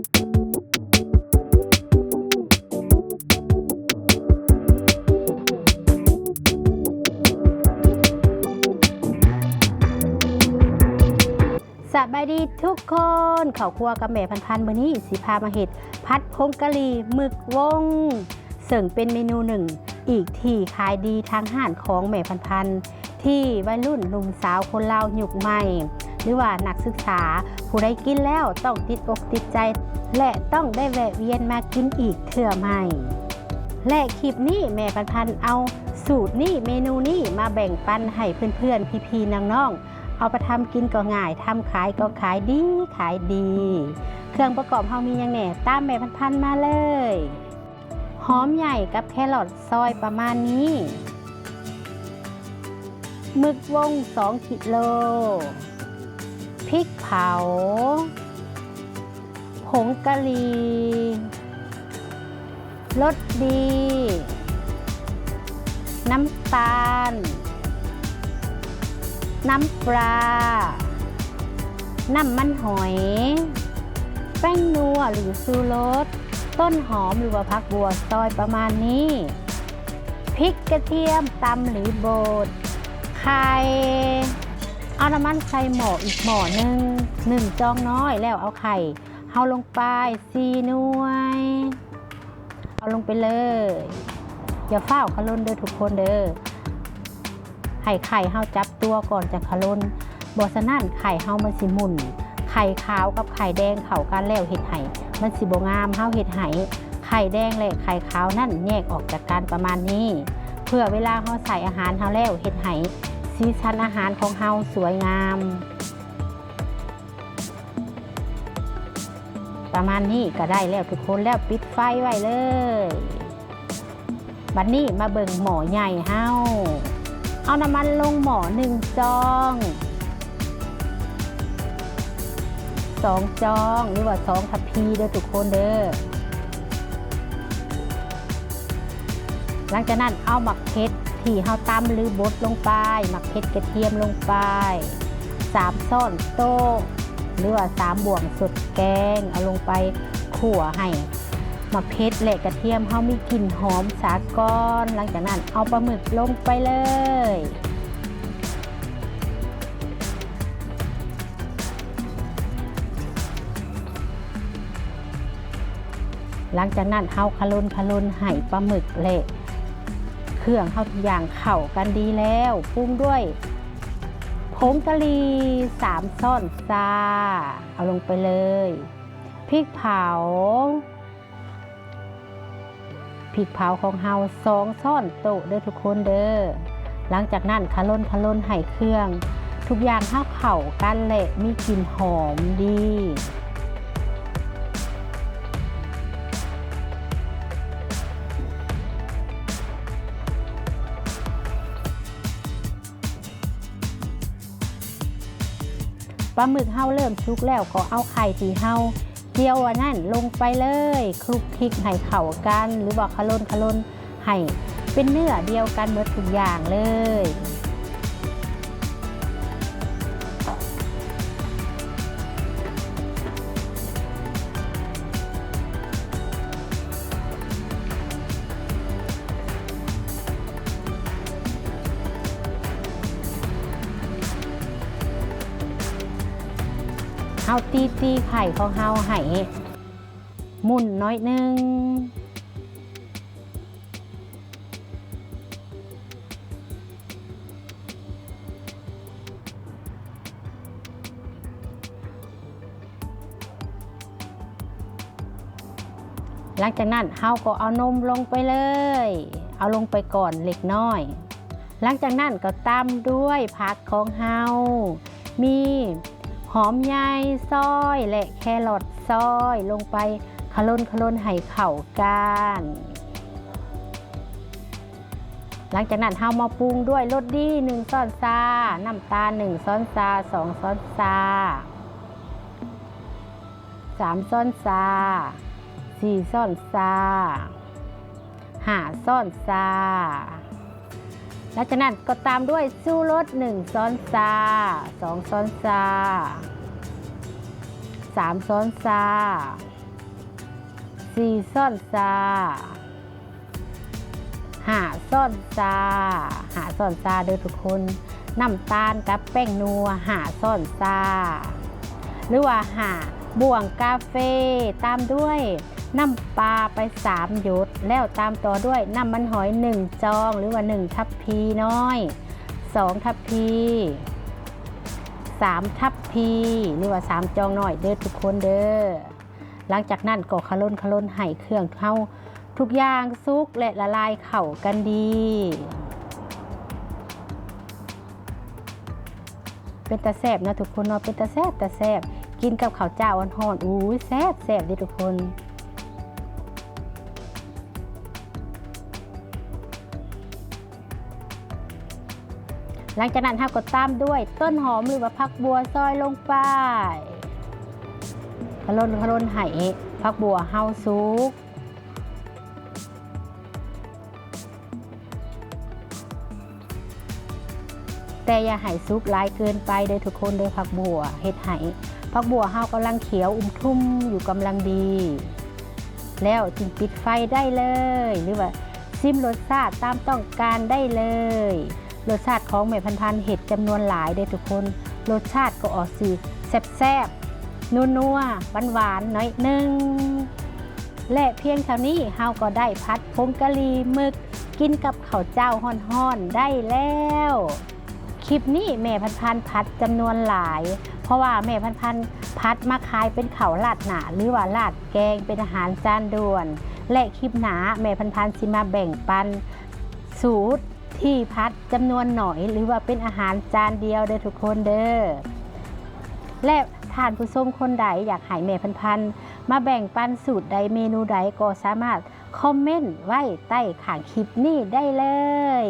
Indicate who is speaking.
Speaker 1: สบายดีทุกคนเขาครัวกับแม่พันพันมื้อนี้สิพามาเห็ดพัดพงกะหรี่หมึกวงซึ่งเป็นเมนูหนึ่ง อีกที่ขายดีทางห้านของแม่พันพันที่วัยรุ่นหนุ่มสาวคนลาวยุคใหม่ หรือว่านักศึกษา ผู้ใดกินแล้วต้องติดอกติดใจ และต้องได้แวะเวียนมากินอีกเถื่อใหม่และคลิปนี้แม่พันพันเอาสูตรนี้เมนูนี้มาแบ่งปันให้เพื่อนๆ พี่ๆน้องๆเอาไปทำกินก็ง่ายทำขายก็ขายดีขายดี เครื่องประกอบเฮามีหยังแหน่ตามแม่พันพันมาเลยหอมใหญ่กับแครอทซอยประมาณนี้หมึกวง 2 กิโล พริกเผา ผงกะหรี่รสดี น้ำตาล น้ำปลา น้ำมันหอย แป้งนัวหรือซูรส ต้นหอมหรือว่าพักบัวซอยประมาณนี้ พริกกระเทียมตำหรือโบดไข่ เอาน้ำมันใส่หม้ออีกหม้อหนึ่งหนึ่งจองน้อยแล้วเอาไข่เฮาลงไปสี่หน่วย เอาลงไปเลยอย่าเฝ้าวขลุนเด้อทุกคนเด้อไข่ไข่เฮาจับตัวก่อนจะขลุนบอสนั่นไข่เฮามันสิมุนไข่ขาวกับไข่แดงเข้ากันแล้วเห็ดไห่มันสิบงามเฮาเห็ดไห่ไข่แดงและไข่ขาวนั่นแยกออกจากกันประมาณนี้ เพื่อเวลาเฮาใส่อาหารเฮาแล้วเห็ดไห่ สีสันอาหารของเฮาสวยงาม ประมาณนี้ก็ได้แล้วทุกคนแล้วปิดไฟไว้เลยบัดนนี้มาเบิ่งหมอใหญ่เฮาเอาน้ำมันลงหมอหนึ่งจองสองจองหรือว่าสองทัพพีเด้อทุกคนเด้อหลังจากนั้นเอาหมักเพชร ที่เฮาตำหรือบดลงไปหมักเพชรกระเทียมลงไปสามซ่อนโต๊ะหรือว่าสามบ่วงสุดแกง เอาลงไปขั่วให้มะเพ็ดและกระเทียมเขามีกลิ่นหอมสากอนหลังจากนั้นเอาปลาหมึกลงไปเลยหลังจากนั้นเขาคลุนคลุนให้ปลาหมึกเละ รื่อง เข้าทุกอย่างเข้ากันดีแล้วปรุงด้วยผงกะหรี่สามซ่อนซาเอาลงไปเลยพริกเผาพริกเผาของเฮาสองซ่อนโตะเด้อทุกคนเด้อหลังจากนั้นคาล่นคาล่นให้เครื่อง ทุกอย่างเข้าเข่ากันแหละมีกลิ่นหอมดี ลาหมึกเฮาเริ่มชุกแล้วก็เอาไข่ที่เฮาเจียวอันนั้นลงไปเลยคลุกคลิกให้เข่ากัน หรือว่าขลนขลนให้เป็นเนื้อเดียวกันหมดทุกอย่างเลยาตีตีไข่ของเฮาให้หมุนน้อยนึงหลังจากนั้นเฮาก็เอานมลงไปเลย เอาลงไปก่อนเล็กน้อย หลังจากนั้นก็ตามด้วยผักของเฮามี หอมใหญ่ซอยและแครอทซอยลงไปขลนขลนให้เข้ากันหลังจากนั้นเฮามาปรุงด้วยรสดีหนึ่งช้อนซาน้ำตาลหนึ่งช้อนซาสองช้อนซาสามช้อนซาสี่ช้อนซาห้าช้อนซา หลังจากนั้นก็ตามด้วยซูรสหนึ่งช้อนซาสองช้อนซาสามช้อนซาสี่ซ่อนซาหาซ่อนซาหาซ่อนซาเด้อทุกคนน้ำตาลกับแป้งนัวหาซ่อนซาหรือว่าหาบ่วงกาเฟตามด้วย น้ำปลาไปสามหยด แล้วตามต่อด้วยน้ำมันหอยหนึ่งจองหรือว่าหนึ่งทัพพีน้อยสองทัพพีสามทัพพีหรือว่าสามจองน่อยเด้อทุกคนเด้อหลังจากนั้นก็ขล้นขล้นให้เครื่องเข้าทุกอย่างซุกและละลายเข้ากันดีเป็นตาแซบนะทุกคนเนาะเป็นตาแซบตาแซบกินกับข้าวเจ้าอ่อนๆอู้แซบแซบดิทุกคน หลังจากนั้นเราก็ตามด้วยต้นหอมหรือว่าผักบัวซอยลงไปขะลนขะลนไห้พักบัวเฮาซุกแต่อย่าไห้ซุกหลายเกินไปเด้อทุกคนเด้อพักบัวเฮ็ดไห้พักบัวเฮากำลังเขียวอุ้มทุ่มอยู่กำลังดี แล้วจึงปิดไฟได้เลย หรือว่าซิมรสชาติตามต้องการได้เลย รสชาติของแม่พันธุ์พันเห็ดจำนวนหลายเด้ทุกคน รสชาติก็ออกสีแซ่บๆนัวๆหวานๆหน่อยหนึง และเพียงเท่านี้เฮาก็ได้พัดผงกะหรี่หมึกกินกับข้าวเจ้าฮ้อนๆได้แล้ว คลิปนี้แม่พันพันพัดจำนวนหลาย เพราะว่าแม่พันพันพัดมาขายเป็นข้าวลาดหนาหรือว่าลาดแกงเป็นอาหารจานด่วน และคลิปหนาแม่พันพันสิมาแบ่งปันสูตร ที่พัดจำนวนหน่อย หรือว่าเป็นอาหารจานเดียวเด้อทุกคนเด้อและท่านผู้ชมคนใดอยากหายแม่พันพันมาแบ่งปันสูตรใดเมนูใดก็สามารถคอมเมนต์ไว้ใต้ข่างคลิปนี้ได้เลย